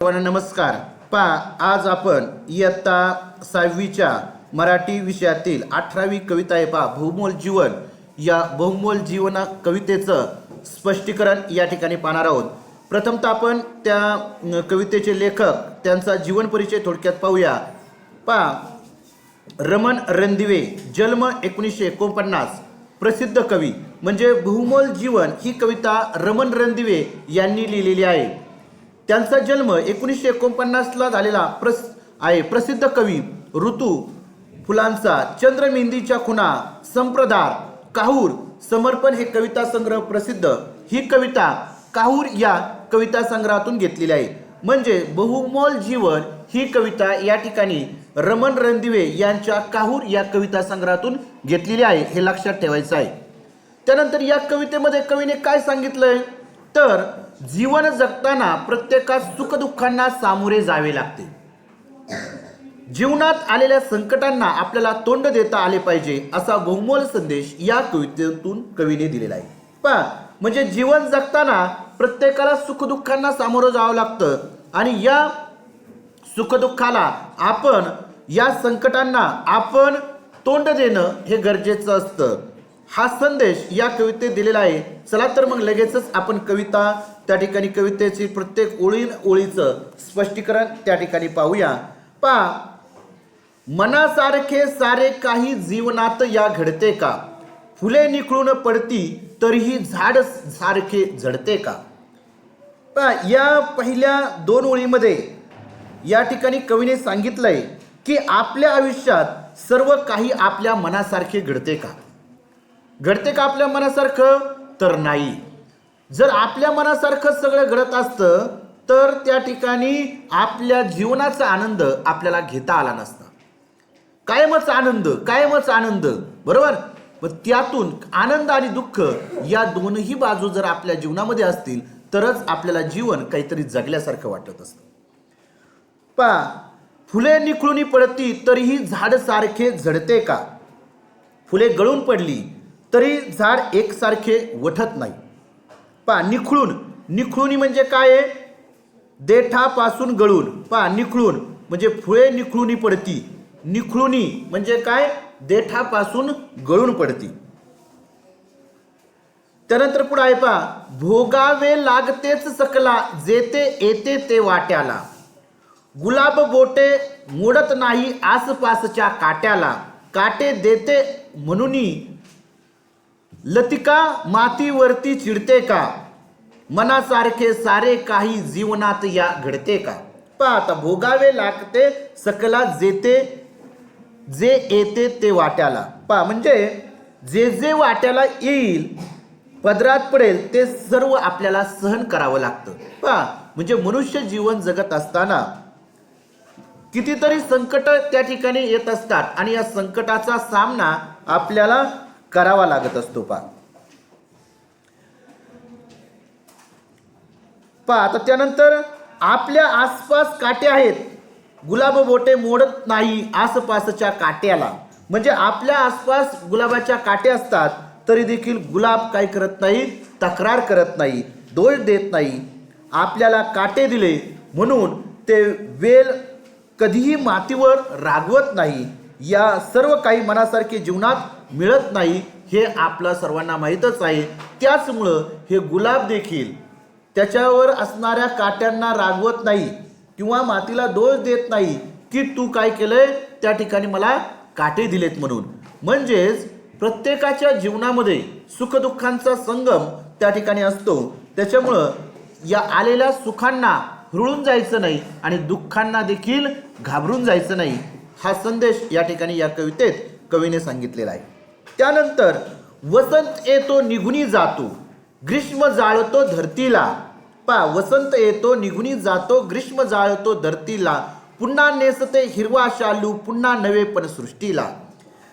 सर्वांना नमस्कार. पा आज आपण इयत्ता सहावीच्या मराठी विषयातील अठरावी कविता आहे. पा बहुमोल जीवन. या बहुमोल जीवना कवितेचं स्पष्टीकरण या ठिकाणी पाहणार आहोत. प्रथमतः आपण त्या कवितेचे लेखक त्यांचा जीवन परिचय थोडक्यात पाहूया. पा रमण रणदिवे जन्म एकोणीसशे एकोणपन्नास प्रसिद्ध कवी. म्हणजे बहुमोल जीवन ही कविता रमण रणदिवे यांनी लिहिलेली आहे. त्यांचा जन्म एकोणीसशे एकोणपन्नासला झालेला प्रस आहे. प्रसिद्ध कवी ऋतू फुलांचा चंद्र मेहंदीच्या खुणा संप्रदार काहूर समर्पण हे कविता संग्रह प्रसिद्ध. ही कविता काहूर या कविता संग्रहातून घेतलेली आहे. म्हणजे बहुमोल जीवन ही कविता या ठिकाणी रमण रणदिवे यांच्या काहूर या कविता संग्रहातून घेतलेली आहे. हे लक्षात ठेवायचं आहे. त्यानंतर या कवितेमध्ये कवीने काय सांगितलंय? तर जीवन जगताना प्रत्येकास सुखदुःखांना सामोरे जावे लागते. जीवनात आलेल्या संकटांना आपल्याला तोंड देता आले पाहिजे असा बहुमोल संदेश या कवितेतून कवीने दिलेला आहे. पहा म्हणजे जीवन जगताना प्रत्येकाला सुखदुःखांना सामोरं जावं लागतं आणि या सुखदुःखाला आपण या संकटांना आपण तोंड देणं हे गरजेचं असतं. हा संदेश या कवितेत दिलेला आहे. चला तर मग लगेचच आपण कविता त्या ठिकाणी कवितेची प्रत्येक ओळी ओळीचं स्पष्टीकरण त्या ठिकाणी पाहूया. पा मनासारखे सारे काही जीवनात या घडते का? फुले निखळून पडती तरीही झाड सारखे झडते का? पा या पहिल्या दोन ओळीमध्ये या ठिकाणी कवीने सांगितलंय की आपल्या आयुष्यात सर्व काही आपल्या मनासारखे घडते का? घडते का आपल्या मनासारखं? तर नाही. जर आपल्या मनासारखं सगळं घडत असतं तर त्या ठिकाणी आपल्या जीवनाचा आनंद आपल्याला घेता आला नसता. कायमच आनंद कायमच आनंद बरोबर? मग त्यातून आनंद आणि दुःख या दोनही बाजू जर आपल्या जीवनामध्ये असतील तरच आपल्याला जीवन काहीतरी जगल्यासारखं वाटत असतं. पा फुले निखळून पडती तरीही झाड सारखे झडते का? फुले गळून पडली तरी झाड एकसारखे वठत नाही. पा निखळून. निखळूनी म्हणजे काय आहे? देठापासून गळून. पा निखळून. म्हणजे फुले निखळूनी पडती. निखळुनी म्हणजे काय? देठापासून गळून पडती. त्यानंतर पुढे आहे पा भोगावे लागतेच सकला जेते येते ते वाट्याला. गुलाब बोटे मोडत नाही आसपासच्या काट्याला. काटे देते म्हणून लतिका मातीवरती चिडते का? मनासारखे सारे काही जीवनात या घडते का? पहा आता भोगावे लागते सकला जेते जे येते ते वाट्याला. पा म्हणजे जे जे वाट्याला येईल पदरात पडेल ते सर्व आपल्याला सहन करावं लागतं. पा म्हणजे मनुष्य जीवन जगत असताना कितीतरी संकट त्या ठिकाणी येत असतात आणि या संकटाचा सामना आपल्याला करावा लागत असतो पा पहा आता त्यानंतर आपल्या आसपास काटे आहेत. गुलाब बोटे मोडत नाही आसपासच्या काट्याला. म्हणजे आपल्या आसपास गुलाबाच्या काटे असतात तरी देखील गुलाब काय करत नाही तक्रार करत नाही दोष देत नाही. आपल्याला काटे दिले म्हणून ते वेल कधीही मातीवर रागवत नाही. या सर्व काही मनासारखे जीवनात मिळत नाही हे आपल्या सर्वांना माहीतच आहे. त्याचमुळं हे गुलाब देखील त्याच्यावर असणाऱ्या काट्यांना रागवत नाही किंवा मातीला दोष देत नाही की तू काय केलंय? त्या ठिकाणी मला काटे दिलेत म्हणून. म्हणजेच प्रत्येकाच्या जीवनामध्ये सुखदुःखांचा संगम त्या ठिकाणी असतो. त्याच्यामुळं या आलेल्या सुखांना रुळून जायचं नाही आणि दुःखांना देखील घाबरून जायचं नाही. हा संदेश या ठिकाणी या कवितेत कवीने सांगितलेला आहे. त्यानंतर वसंत येतो निघुनी जातो. ग्रीष्म जाळतो धरतीला. पा वसंत येतो निघुनी जातो ग्रीष्म जाळतो धरतीला. पुन्हा नेसते हिरवा शालू पुन्हा नवे पण सृष्टीला.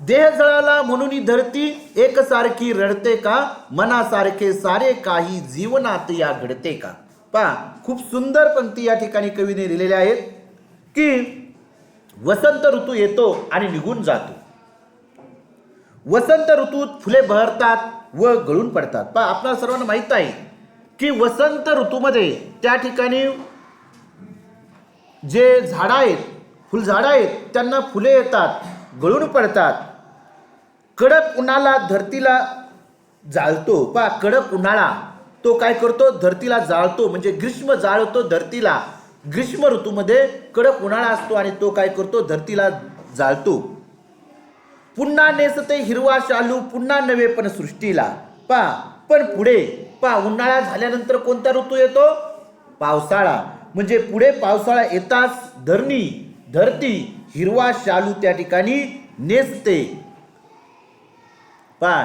देह जळाला म्हणून धरती एकसारखी रडते का? मनासारखे सारे काही जीवनात या घडते का? पा खूप सुंदर पंक्ती या ठिकाणी कवीने लिहिलेल्या आहेत की वसंत ऋतू येतो आणि निघून जातो. वसंत ऋतूत फुले बहरतात व गळून पडतात. पहा आपल्या सर्वांना माहीत आहे की वसंत ऋतूमध्ये त्या ठिकाणी जे झाडं आहेत फुलझाडं आहेत त्यांना फुले येतात गळून पडतात. कडक उन्हाला धरतीला जाळतो. पा कडक उन्हाळा तो काय करतो? धरतीला जाळतो. म्हणजे ग्रीष्म जाळतो धरतीला. ग्रीष्म ऋतूमध्ये कडक उन्हाळा असतो आणि तो काय करतो? धरतीला जाळतो. पुन्हा नेसते हिरवा शालू पुन्हा नवे पण सृष्टीला. पा पण पुढे पा उन्हाळा झाल्यानंतर कोणता ऋतू येतो? पावसाळा. म्हणजे पुढे पावसाळा येताच धरणी धरती हिरवा शालू त्या ठिकाणी नेसते. पा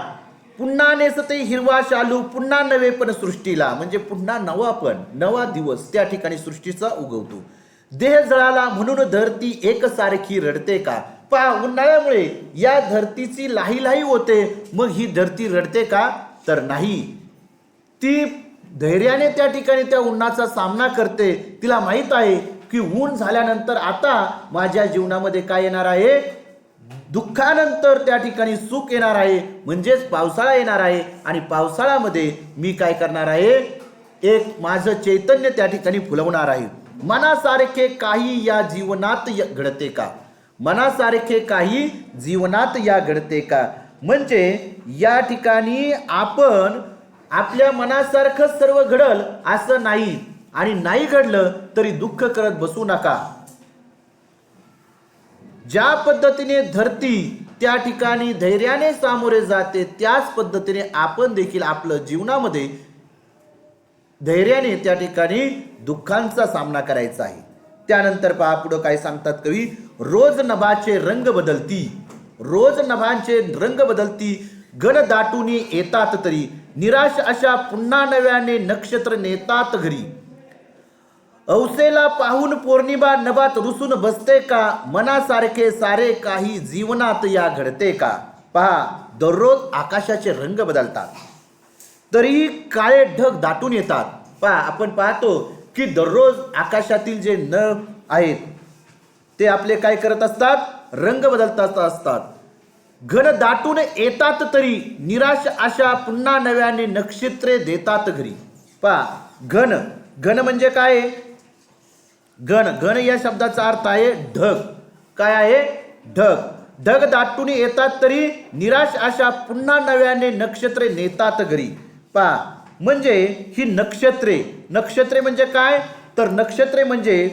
पुन्हा नेसते हिरवा शालू पुन्हा नवे पण सृष्टीला. म्हणजे पुन्हा नवा पण नवा दिवस त्या ठिकाणी सृष्टीचा उगवतो. देह जळाला म्हणून धरती एकसारखी रडते का? पहा उन्हाळ्यामुळे या धरतीची लाही लाही होते. मग ही धरती रडते का? तर नाही. ती धैर्याने त्या ठिकाणी त्या उन्हाचा सामना करते. तिला माहीत आहे की ऊन झाल्यानंतर आता माझ्या जीवनामध्ये काय येणार आहे? दुःखानंतर त्या ठिकाणी सुख येणार आहे. म्हणजेच पावसाळा येणार आहे. आणि पावसाळ्यामध्ये मी काय करणार आहे? एक माझं चैतन्य त्या ठिकाणी फुलवणार आहे. मनासारखे काही या जीवनात घडते का? मनासारखे काही जीवनात या घडते का? म्हणजे या ठिकाणी आपण आपल्या मनासारखं सर्व घडल असं नाही. आणि नाही घडलं तरी दुःख करत बसू नका. ज्या पद्धतीने धरती त्या ठिकाणी धैर्याने सामोरे जाते त्याच पद्धतीने आपण देखील आपलं जीवनामध्ये धैर्याने त्या ठिकाणी दुःखांचा सामना करायचा आहे. त्यानंतर पहा पुढं काय सांगतात कवी? रोज नभाचे रंग बदलती रोज नभांचे रंग बदलती गण दाटूनी येतात तरी निराश अशा पुन्हा नव्याने नक्षत्र नेतात घरी. औसेला पाहून पौर्णिमा नभात रुसून बसते का मनासारखे सारे काही जीवनात या घडते का? पहा दररोज आकाशाचे रंग बदलतात. तरीही काळे ढग दाटून येतात. पहा आपण पाहतो की दररोज आकाशातील जे नभ आहेत ते आपले काय करत असतात? रंग बदलतात असतात. घन दाटून येतात तरी निराश आशा पुन्हा नव्याने नक्षत्रे देतात घरी. पा घन. घन म्हणजे काय? घन. घन या शब्दाचा अर्थ आहे ढग. काय आहे? ढग. ढग दाटून येतात तरी निराश आशा पुन्हा नव्याने नक्षत्रे नेतात घरी. पा म्हणजे ही नक्षत्रे. नक्षत्रे म्हणजे काय? तर नक्षत्रे म्हणजे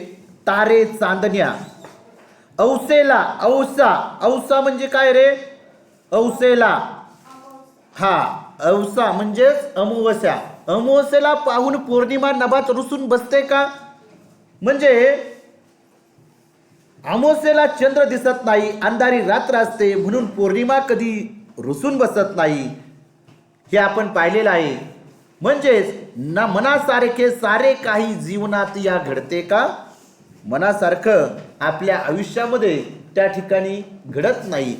तारे चांदण्या. औसेला औसा. औसा म्हणजे काय रे? औसेला. हा औसा म्हणजेच अमावस्या. अमावस्याला पाहून पौर्णिमा नभात रुसून बसते का? म्हणजे अमावस्येला चंद्र दिसत नाही अंधारी रात्र असते म्हणून पौर्णिमा कधी रुसून बसत नाही? हे आपण पाहिलेलं आहे. म्हणजेच ना मनासारखे सारे काही जीवनात या घडते का? मनासारखं आपल्या आयुष्यामध्ये त्या ठिकाणी घडत नाही.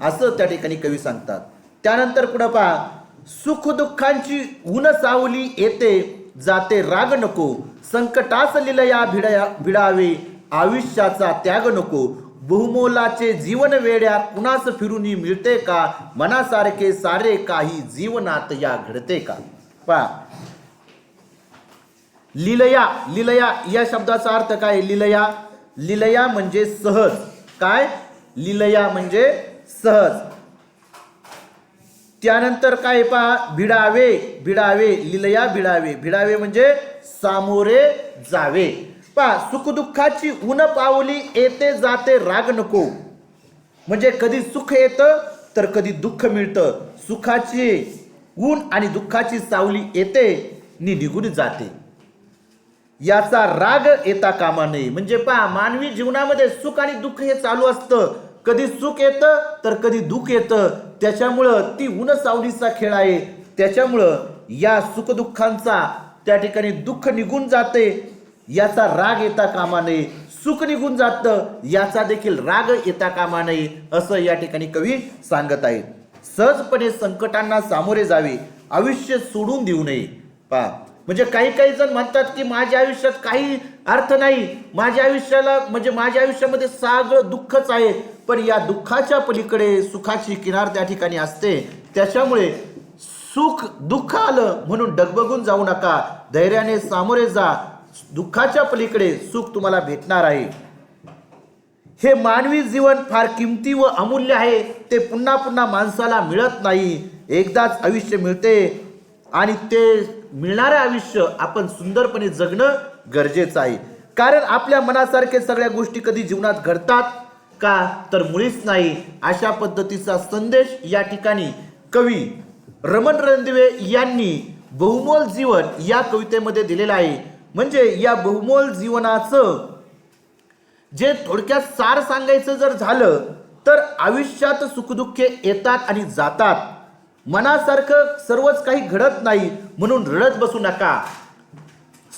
असं त्या ठिकाणी कवी सांगतात. त्यानंतर पुढं पहा. सुखदुःखांची ऊन सावली येते जाते राग नको. संकटास लिलया भिडया भिडावे आयुष्याचा त्याग नको. बहुमोलाचे जीवन वेड्या कुणास फिरून मिळते का? मनासारखे सारे काही जीवनात या घडते का? पहा. लिलया लिलया या शब्दाचा अर्थ काय? लिलया लिलया म्हणजे सहज. काय? लिलया म्हणजे सहज. त्यानंतर काय पहा? भिडावे भिडावे लिलया भिडावे. भिडावे म्हणजे सामोरे जावे. पहा सुखदुःखाची ऊन पावली येते जाते राग नको. म्हणजे कधी सुख येतं तर कधी दुःख मिळतं. सुखाची ऊन आणि दुःखाची सावली येते नि निघून जाते. याचा राग येता कामा नये. म्हणजे पहा मानवी जीवनामध्ये सुख आणि दुःख हे चालू असतं. कधी सुख येतं तर कधी दुःख येतं. त्याच्यामुळं ती ऊन सावलीचा खेळ आहे. त्याच्यामुळं या सुखदुःखांचा त्या ठिकाणी दुःख निघून जाते. याचा राग येता कामा नये. सुख निघून जातं याचा देखील राग येता कामा नये असं या ठिकाणी कवी सांगत आहेत. सहजपणे संकटांना सामोरे जावे. आयुष्य सोडून देऊ नये. पहा म्हणजे काही काही जण म्हणतात की माझ्या आयुष्यात काही अर्थ नाही. माझ्या आयुष्याला म्हणजे माझ्या आयुष्यामध्ये सगळं दुःखच आहे. पण या दुःखाच्या पलीकडे सुखाची किनार त्या ठिकाणी असते. त्याच्यामुळे सुख दुःख आलं म्हणून डगबगून जाऊ नका. धैर्याने सामोरे जा. दुःखाच्या पलीकडे सुख तुम्हाला भेटणार आहे. हे मानवी जीवन फार किमती व अमूल्य आहे. ते पुन्हा पुन्हा माणसाला मिळत नाही. एकदाच आयुष्य मिळते. आणि ते मिळणारे आयुष्य आपण सुंदरपणे जगणं गरजेचं आहे. कारण आपल्या मनासारखे सगळ्या गोष्टी कधी जीवनात घडतात का? तर मुळीच नाही. अशा पद्धतीचा संदेश या ठिकाणी कवी रमण रणदिवे यांनी बहुमोल जीवन या कवितेमध्ये दिलेलं आहे. म्हणजे या बहुमोल जीवनाचं जे थोडक्यात सार सांगायचं जर झालं तर आयुष्यात सुखदुःखे येतात आणि जातात. मनासारखं सर्वच काही घडत नाही म्हणून रडत बसू नका.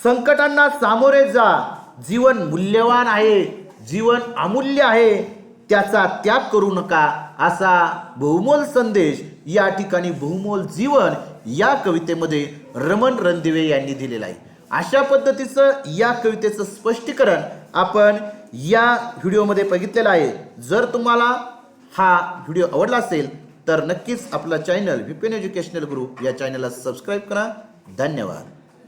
संकटांना सामोरे जा. जीवन मूल्यवान आहे. जीवन अमूल्य आहे. त्याचा त्याग करू नका. असा बहुमोल संदेश या ठिकाणी बहुमोल जीवन या कवितेमध्ये रमण रणदिवे यांनी दिलेला आहे. अशा पद्धतीचं या कवितेचं स्पष्टीकरण आपण या व्हिडिओमध्ये बघितलेलं आहे. जर तुम्हाला हा व्हिडिओ आवडला असेल तर नक्कीच आपला चॅनल विपिन एज्युकेशनल ग्रुप या चॅनलला सबस्क्राईब करा. धन्यवाद.